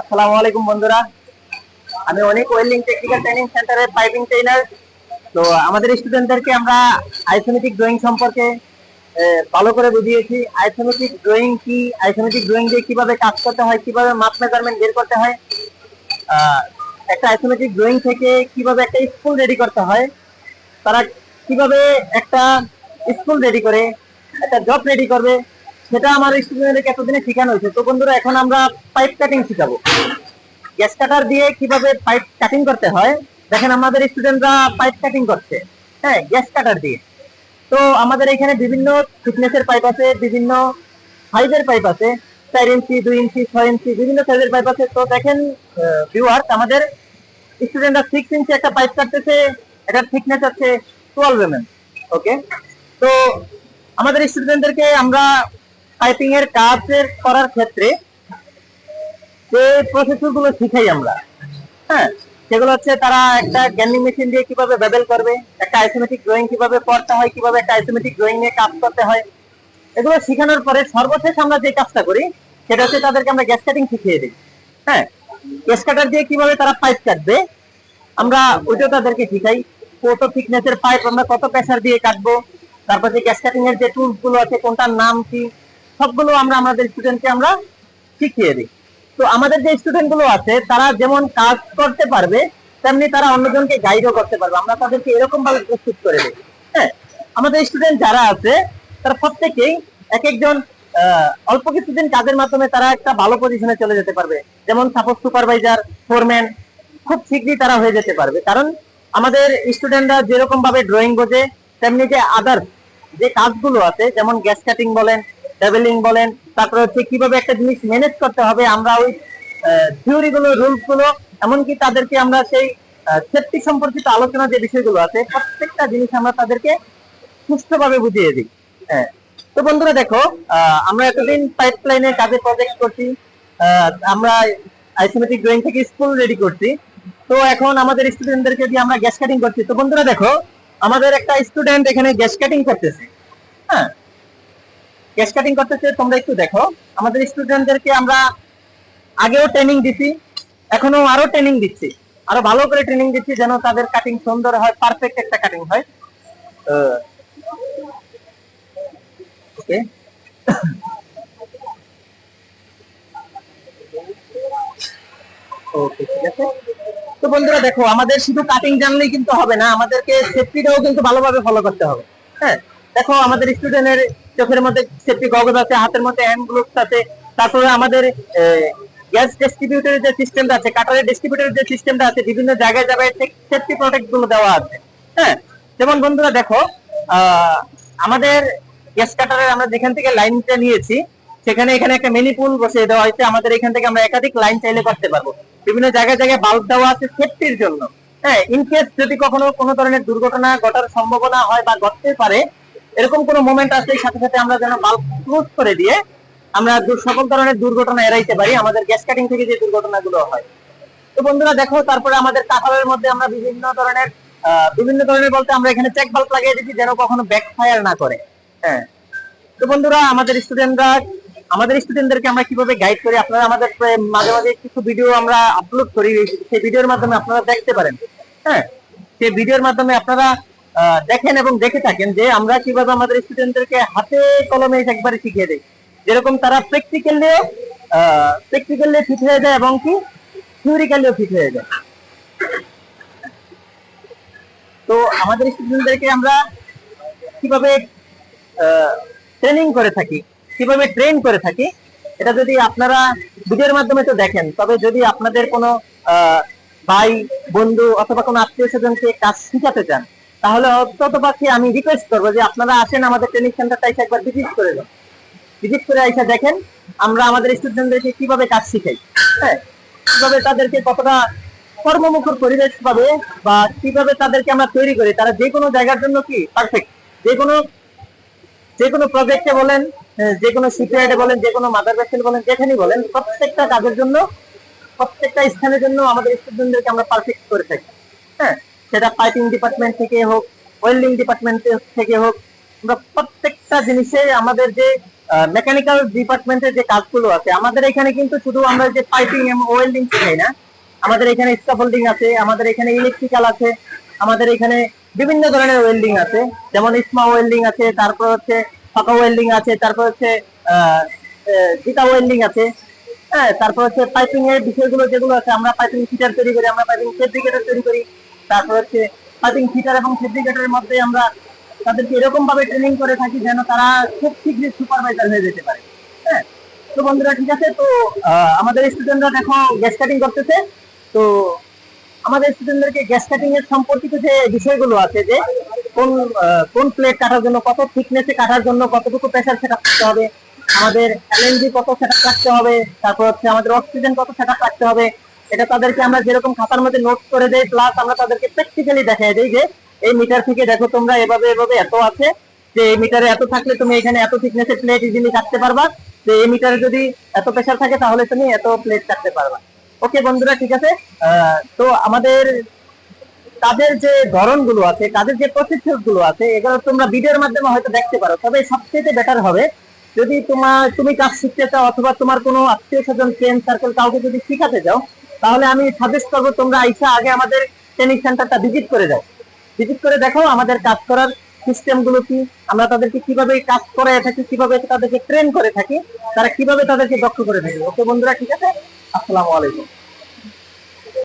আসসালামু আলাইকুম বন্ধুরা। আমি অনেক ওয়েল্ডিং টেকনিক্যাল ট্রেনিং সেন্টারের পাইপিং ট্রেনার তো আমাদের স্টুডেন্টদেরকে আমরা আইসোমেটিক ড্রয়িং সম্পর্কে ভালো করে বুঝিয়েছি। আইসোমেটিক ড্রয়িং কি? আইসোমেটিক ড্রয়িং দিয়ে কীভাবে কাজ করতে হয়? কীভাবে মাপ মেজারমেন্ট বের করতে হয়? একটা আইসোমেটিক ড্রয়িং থেকে কীভাবে একটা স্কুল রেডি করতে হয়? তারা কীভাবে একটা স্কুল রেডি করে? একটা জব রেডি করবে? সেটা আমার স্টুডেন্টদেরকে এতদিনে শেখানো হয়েছে। তো বন্ধুরা, এখন আমরা পাইপ কাটিং শিখাবো। গ্যাস কাটার দিয়ে কীভাবে পাইপ কাটিং করতে হয়, দেখেন আমাদের স্টুডেন্টরা পাইপ কাটিং করছে হ্যাঁ গ্যাস কাটার দিয়ে। তো আমাদের এখানে বিভিন্ন ফিটনেসের পাইপ আছে, বিভিন্ন সাইজের পাইপ আছে, চার ইঞ্চি, দুই ইঞ্চি, ছয় ইঞ্চি, বিভিন্ন সাইজের পাইপ আছে। তো দেখেন ভিউয়ার্স আমাদের স্টুডেন্টরা সিক্স ইঞ্চি একটা পাইপ কাটতেছে, এটার থিকনেস আছে টুয়েলভ এম ওকে তো আমাদের স্টুডেন্টদেরকে আমরা পাইপিং এর কাজের করার ক্ষেত্রে যে প্রসেসরগুলো শিখাই আমরা হ্যাঁ? সেগুলো হচ্ছে তারা একটা গ্যান্ডিং মেশিন দিয়ে কীভাবে বেবেল করবে, একটা আইসোমেটিক ড্রয়িং কীভাবে করতে হয়, কীভাবে একটা আইসোমেটিক ড্রয়িং নিয়ে কাজ করতে হয়। এগুলো শেখানোর পরে সর্বশেষ আমরা যে কাজটা করি, সেটা হচ্ছে তাদেরকে আমরা গ্যাস কাটিং শিখিয়ে দিই হ্যাঁ? গ্যাস কাটার দিয়ে কীভাবে তারা পাইপ কাটবে, আমরা ওইটাও তাদেরকে শিখাই। কত থিকনেসের পাইপ আমরা কত প্রেসার দিয়ে কাটবো, তারপর যে গ্যাস কাটিং এর যে টুলসগুলো আছে, কোনটার নাম কি সবগুলো আমরা আমাদের স্টুডেন্টকে আমরা শিখিয়ে দিই। তো আমাদের যে স্টুডেন্টগুলো আছে, তারা যেমন কাজ করতে পারবে, তেমনি তারা অন্যজনকে গাইডও করতে পারবে। আমরা তাদেরকে এরকম ভাবে প্রস্তুত করে দিই। হ্যাঁ আমাদের স্টুডেন্ট যারা আছে, তারা প্রত্যেকেই এক একজন অল্প কিছুদিন কাজের মাধ্যমে তারা একটা ভালো পজিশনে চলে যেতে পারবে। যেমন সাপোজ সুপারভাইজার ফোরম্যান খুব শীঘ্রই তারা হয়ে যেতে পারবে। কারণ আমাদের স্টুডেন্টরা যেরকম ভাবে ড্রয়িং বোঝে, তেমনি যে আদার যে কাজগুলো আছে, যেমন গ্যাস কাটিং বলেন লেভেলিং বলেন, তারপরে হচ্ছে কীভাবে একটা জিনিস ম্যানেজ করতে হবে, আমরা ওই থিওরি গুলো রুলসগুলো, এমনকি তাদেরকে আমরা সেই সেফটি সম্পর্কিত আলোচনা যে বিষয়গুলো আছে, প্রত্যেকটা জিনিস আমরা তাদেরকে সুস্থভাবে বুঝিয়ে দিই। হ্যাঁ। তো বন্ধুরা দেখো আমরা এতদিন পাইপ লাইনে কাজে প্রজেক্ট করছি আমরা আইসোমেটিক ড্রয়িং থেকে স্কুল রেডি করছি, তো এখন আমাদের স্টুডেন্টদেরকে দিয়ে আমরা গ্যাস কাটিং করছি। তো বন্ধুরা দেখো, আমাদের একটা স্টুডেন্ট এখানে গ্যাস কাটিং করতেছে। হ্যাঁ। গ্যাস কাটিং করতেছে, তোমরা একটু দেখো। আমাদের স্টুডেন্টদেরকে আমরা আগেও ট্রেনিং দিছি, এখনও আরও ট্রেনিং দিচ্ছি। আরও ভালো করে ট্রেনিং দিচ্ছি যেন তাদের কাটিং সুন্দর হয় পারফেক্ট একটা কাটিং হয়। ওকে ঠিক আছে। তো বন্ধুরা দেখো, আমাদের শুধু কাটিং জানলেই কিন্তু হবে না, আমাদেরকে সেফটিটাও কিন্তু ভালোভাবে ফলো করতে হবে। হ্যাঁ দেখো আমাদের স্টুডেন্টের চোখের মধ্যে সেফটি গগল আছে, হাতের মধ্যে হ্যান্ড গ্লোভস আছে, তারপরে আমাদের গ্যাস ডিস্ট্রিবিউটরের যে সিস্টেমটা আছে কাটারের ডিস্ট্রিবিউটরের যে সিস্টেমটা আছে, বিভিন্ন জায়গায় জায়গায় সেফটি প্রোটেক্টগুলো দেওয়া আছে হ্যাঁ? যেমন বন্ধুরা দেখো আমাদের গ্যাস কাটারের আমরা যেখান থেকে লাইনটা নিয়েছি, সেখানে এখানে একটা মিনি পুল বসিয়ে দেওয়া হয়েছে, আমাদের এখান থেকে আমরা একাধিক লাইন চাইলে করতে পারব। বিভিন্ন জায়গায় জায়গায় বাল্ব দেওয়া আছে সেফটির জন্য হ্যাঁ? ইনকেস যদি কখনো কোনো ধরনের দুর্ঘটনা ঘটার সম্ভাবনা হয় বা ঘটতে পারে এরকম কোনো মোমেন্ট আসলে সাথে সাথে আমরা যেন বাল্ব ক্লোজ করে দিয়ে আমরা সকল ধরনের দুর্ঘটনা এড়াইতে পারি, আমাদের গ্যাস কাটিং থেকে যে দুর্ঘটনাগুলো হয়। তো বন্ধুরা, দেখো, তারপরে আমাদের কাঁঠালের মধ্যে আমরা বিভিন্ন ধরনের বিভিন্ন ধরনের বলতে আমরা এখানে চেক বাল্ব লাগিয়ে দিচ্ছি যেন কখনো ব্যাক ফায়ার না করে। হ্যাঁ। তো বন্ধুরা, আমাদের স্টুডেন্টরা আমাদের স্টুডেন্টদেরকে আমরা কীভাবে গাইড করি? আপনারা আমাদের মাঝে মাঝে কিছু ভিডিও আমরা আপলোড করি সেই ভিডিওর মাধ্যমে আপনারা দেখতে পারেন। হ্যাঁ। সেই ভিডিওর মাধ্যমে আপনারা দেখেন এবং দেখে থাকেন যে আমরা কীভাবে আমাদের স্টুডেন্টদেরকে হাতে কলমে একবারে শিখিয়ে দিই। যেরকম তারা প্র্যাকটিক্যালি প্র্যাকটিক্যালি ফিট হয়ে যায় এবং কি থিওরিক্যালিও ফিট হয়ে যায়। তো আমাদের স্টুডেন্টদেরকে আমরা কীভাবে ট্রেনিং করে থাকি, কীভাবে ট্রেন করে থাকি, এটা যদি আপনারা ভিডিওর মাধ্যমে তো দেখেন, তবে যদি আপনাদের কোনো ভাই, বন্ধু অথবা কোনো আত্মীয় স্বজনকে কাজ শিখাতে চান তাহলে অন্তত পাখি আমি রিকোয়েস্ট করব যে আপনারা আসেন আমাদের ট্রেনিং সেন্টারটা এসে একবার ভিজিট করে যান। ভিজিট করে এসে দেখেন আমরা আমাদের স্টুডেন্টদেরকে কীভাবে কাজ শিখাই। হ্যাঁ কীভাবে তাদেরকে কতটা কর্মমুখর পরিবেশ পাবে বা কীভাবে তাদেরকে আমরা তৈরি করি তারা যে কোনো জায়গার জন্য কি পারফেক্ট যে কোনো যে কোনো প্রজেক্টে বলেন আহ, যে কোনো সিপিআইডে বলেন যে কোনো মাদার ভ্যাসেল বলেন যেখানেই বলেন প্রত্যেকটা কাজের জন্য প্রত্যেকটা স্থানের জন্য আমাদের স্টুডেন্টদেরকে আমরা পারফেক্ট করে থাকি। হ্যাঁ সেটা পাইপিং ডিপার্টমেন্ট থেকে হোক ওয়েল্ডিং ডিপার্টমেন্ট থেকে হোক, আমরা প্রত্যেকটা জিনিসে আমাদের যে মেকানিক্যাল ডিপার্টমেন্টের যে কাজগুলো আছে, আমাদের এখানে কিন্তু শুধু আমরা যে পাইপিং এবং ওয়েল্ডিং শেখাই না। আমাদের এখানে স্কাফোল্ডিং আছে, আমাদের এখানে ইলেকট্রিক্যাল আছে, আমাদের এখানে বিভিন্ন ধরনের ওয়েল্ডিং আছে। যেমন স্মা ওয়েল্ডিং আছে, তারপর হচ্ছে ফাঁকা ওয়েল্ডিং আছে, তারপর হচ্ছে জিতা ওয়েল্ডিং আছে। হ্যাঁ তারপর হচ্ছে পাইপিং এর বিষয়গুলো যেগুলো আছে, আমরা পাইপিং ফিটার তৈরি করি, আমরা পাইপিং ফেব্রিকেটর তৈরি করি। তারপর হচ্ছে পাইপিং ফিটার এবং ফেব্রিকেটরের মধ্যে আমরা তাদেরকে এরকম ভাবে ট্রেনিং করে থাকি যেন তারা খুব শীঘ্রই সুপারভাইজার হয়ে যেতে পারে। হ্যাঁ? তো বন্ধুরা, ঠিক আছে? তো আমাদের স্টুডেন্টরা দেখো গ্যাস কাটিং করতেছে। তো, আমাদের স্টুডেন্টদেরকে গ্যাস কাটিং এর সম্পর্কিত যে বিষয়গুলো আছে যে কোন কোন প্লেট কাটার জন্য কত থিকনেসে কাটার জন্য কতটুকু প্রেসার সেটআপ করতে হবে, আমাদের এলএনজি কত সেটআপ রাখতে হবে, তারপর হচ্ছে আমাদের অক্সিজেন কত সেটআপ রাখতে হবে এটা তাদেরকে আমরা যেরকম খাতার মধ্যে নোট করে দেই প্লাস আমরা তাদেরকে প্র্যাকটিক্যালি দেখাই দেই যে, এই মিটার থেকে দেখো তোমরা এভাবে এভাবে এত আছে যে, এই মিটারে এত থাকলে তুমি এখানে এত থিকনেসের প্লেট ইজিলি কাটতে পারবা। যে, এই মিটারে যদি এত প্রেসার থাকে তাহলে তুমি এত প্লেট কাটতে পারবা। ওকে বন্ধুরা, ঠিক আছে? তো আমাদের কাজের যে ধরনগুলো আছে কাজের যে গুলো আছে, এগুলো তোমরা ভিডিওর মাধ্যমে হয়তো দেখতে পারো। তবে সবচেয়ে বেটার হবে যদি তোমার, তুমি কাজ শিখতে চাও অথবা তোমার কোনো আত্মীয় স্বজন ফ্রেন্ড সার্কেল কাউকে যদি শিখাতে যাও তাহলে আমি সাজেস্ট করব তোমরা আইসা আগে আমাদের ট্রেনিং সেন্টারটা ভিজিট করে যাও। ভিজিট করে দেখো আমাদের কাজ করার সিস্টেমগুলো কি, আমরা তাদেরকে কীভাবে কাজ করে থাকি, কীভাবে তাদেরকে ট্রেন করে থাকি, তারা কীভাবে তাদেরকে দক্ষ করে থাকি। ওকে বন্ধুরা, ঠিক আছে? আসসালামু আলাইকুম।